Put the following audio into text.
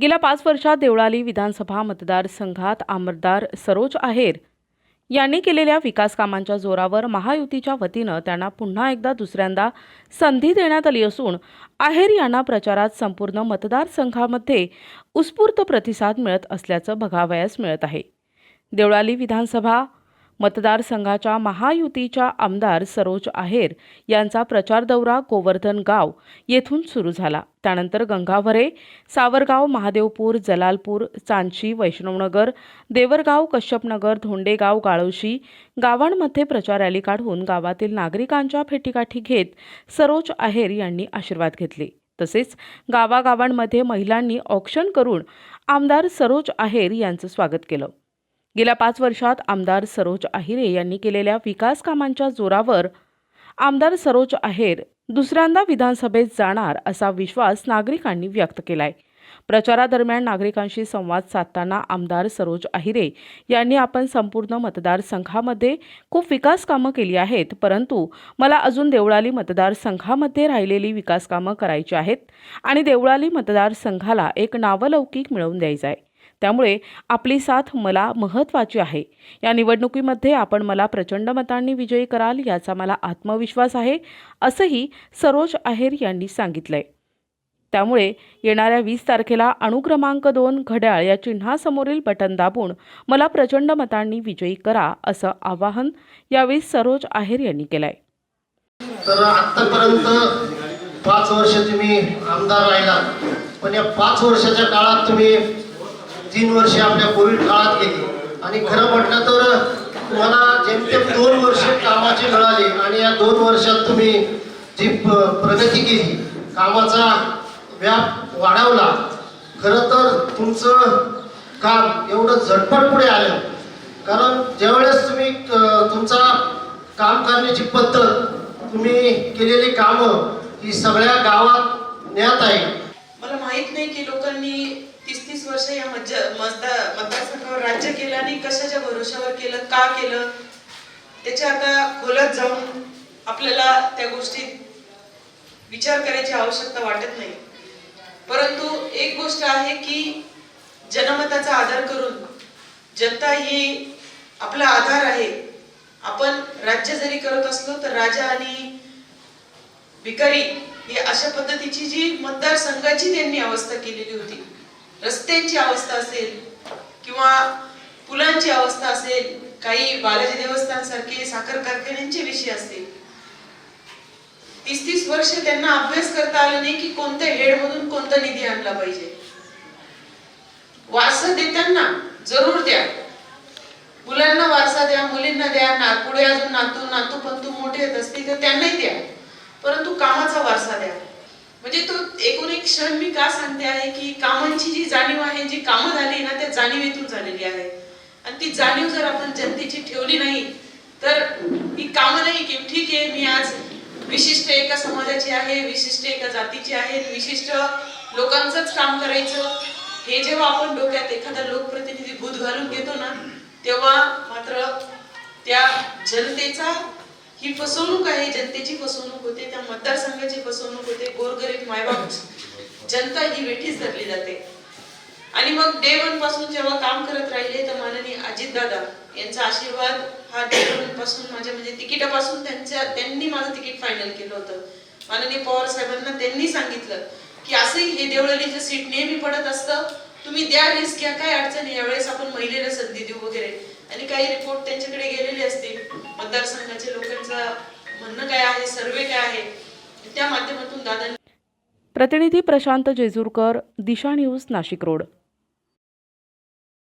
गेल्या पाच वर्षात देवळाली विधानसभा मतदारसंघात आमदार सरोज आहेर यांनी केलेल्या विकास कामांच्या जोरावर महायुतीच्या वतीनं त्यांना पुन्हा एकदा दुसऱ्यांदा संधी देण्यात आली असून आहेर यांना प्रचारात संपूर्ण मतदारसंघामध्ये उत्स्फूर्त प्रतिसाद मिळत असल्याचं बघावयास मिळत आहे. देवळाली विधानसभा मतदारसंघाच्या महायुतीच्या आमदार सरोज आहेर यांचा प्रचार दौरा गोवर्धन गाव येथून सुरू झाला. त्यानंतर गंगावरे सावरगाव महादेवपूर जलालपूर चांची वैष्णवनगर देवरगाव कश्यपनगर धोंडेगाव गाळोशी गावांमध्ये प्रचार रॅली काढून गावातील नागरिकांच्या भेटीगाठी घेत सरोज आहेर यांनी आशीर्वाद घेतले. तसेच गावागावांमध्ये महिलांनी ऑक्शन करून आमदार सरोज आहेर यांचं स्वागत केलं. गेल्या पाच वर्षात आमदार सरोज आहिरे यांनी केलेल्या विकास कामांच्या जोरावर आमदार सरोज आहेर दुसऱ्यांदा विधानसभेत जाणार असा विश्वास नागरिकांनी व्यक्त केलाय. प्रचारादरम्यान नागरिकांशी संवाद साधताना आमदार सरोज आहिरे यांनी आपण संपूर्ण मतदारसंघामध्ये खूप विकास कामं केली आहेत परंतु मला अजून देवळाली मतदारसंघामध्ये राहिलेली विकास कामं करायची आहेत आणि देवळाली मतदारसंघाला एक नावलौकिक मिळवून द्यायचं आहे त्यामुळे आपली साथ मला महत्त्वाची आहे. या निवडणुकीमध्ये आपण मला प्रचंड मतांनी विजयी कराल याचा मला आत्मविश्वास आहे असंही सरोज आहेर यांनी सांगितलंय. त्यामुळे येणाऱ्या वीस तारखेला अणुक्रमांक दोन घड्याळ या चिन्हासमोरील बटन दाबून मला प्रचंड मतांनी विजयी करा असं आवाहन यावेळी सरोज आहेर यांनी केलंय. तर आतापर्यंत पाच वर्ष तुम्ही आमदार राहिला पण या पाच वर्षाच्या काळात तुम्ही तीन वर्ष आपल्या कोविड काळात गेली. आणि खरं म्हटलं तर तुम्हाला जेमतेम दोन वर्ष कामाची मिळाली आणि या दोन वर्षात तुम्ही जी प- प्रगती केली कामाचा व्याप वाढवला खरं तर तुमचं काम एवढं झटपट पुढे आलं. कारण ज्यावेळेस तुम्ही तुमचा काम करण्याची पद्धत तुम्ही केलेली कामं ही सगळ्या गावात ज्ञात आहे मला माहीत नाही की लोकांनी तीस तीस वर्ष या मतदारसंघावर राज्य केलं आणि कशाच्या भरोशावर केलं का केलं त्याच्या आता खोलात जाऊन आपल्याला त्या गोष्टीत विचार करायची आवश्यकता वाटत नाही. परंतु एक गोष्ट आहे की जनमताचा आधार करून जनता ही आपला आधार आहे. आपण राज्य जरी करत असलो तर राजा आणि भिकारी ही अशा पद्धतीची जी मतदारसंघाची त्यांनी अवस्था केलेली होती. रस्त्यांची अवस्था असेल किंवा पुलांची अवस्था असेल काही बालाजी देवस्थानसारखे साखर कारखान्यांचे विषय असतील तीस तीस वर्ष त्यांना अभ्यास करता आला नाही की कोणत्या हेड मधून कोणता निधी आणला पाहिजे. वारसा देताना जरूर द्या. मुलांना वारसा द्या मुलींना द्या ना पुढे अजून नातू नातू पंतू मोठे येत असतील तर त्यांनाही द्या. परंतु कामाचा वारसा द्या. म्हणजे तो एकूण एक क्षण मी का सांगते आहे की कामांची जी जाणीव आहे जी कामं झाली ना त्या जाणीवेतून झालेली आहे. आणि ती जाणीव जर आपण जनतेची ठेवली नाही तर ही कामं नाही की ठीक आहे मी आज विशिष्ट एका समाजाची आहे विशिष्ट एका जातीची आहे विशिष्ट लोकांचंच काम करायचं. हे जेव्हा आपण डोक्यात एखादा लोकप्रतिनिधी भूत घालून घेतो ना तेव्हा मात्र त्या जनतेचा ही फसवणूक आहे जनतेची फसवणूक होते त्या मतदारसंघाची फसवणूक होते गोरगरीब मायबाप जनता ही वेठीच धरली जाते. आणि मग डे वनपासून जेव्हा काम करत राहिले तर माननीय अजितदादा यांचा आशीर्वाद हा डे वनपासून माझ्या म्हणजे तिकिटापासून त्यांच्या त्यांनी माझं तिकीट फायनल केलं होतं. माननीय पवार साहेबांना त्यांनी सांगितलं की असंही हे देवळलीचं सीट नेहमी पडत असतं. तुम्ही द्या रिस्क घ्या काय अडचण यावेळेस आपण महिलेला संधी देऊ वगैरे. आणि काही रिपोर्ट त्यांच्याकडे गेलेले असतील मतदारसंघाच्या लोकांचं म्हणणं काय आहे सर्वे काय आहे त्या माध्यमातून दादा प्रतिनिधी प्रशांत जेजूरकर दिशा न्यूज नाशिक रोड.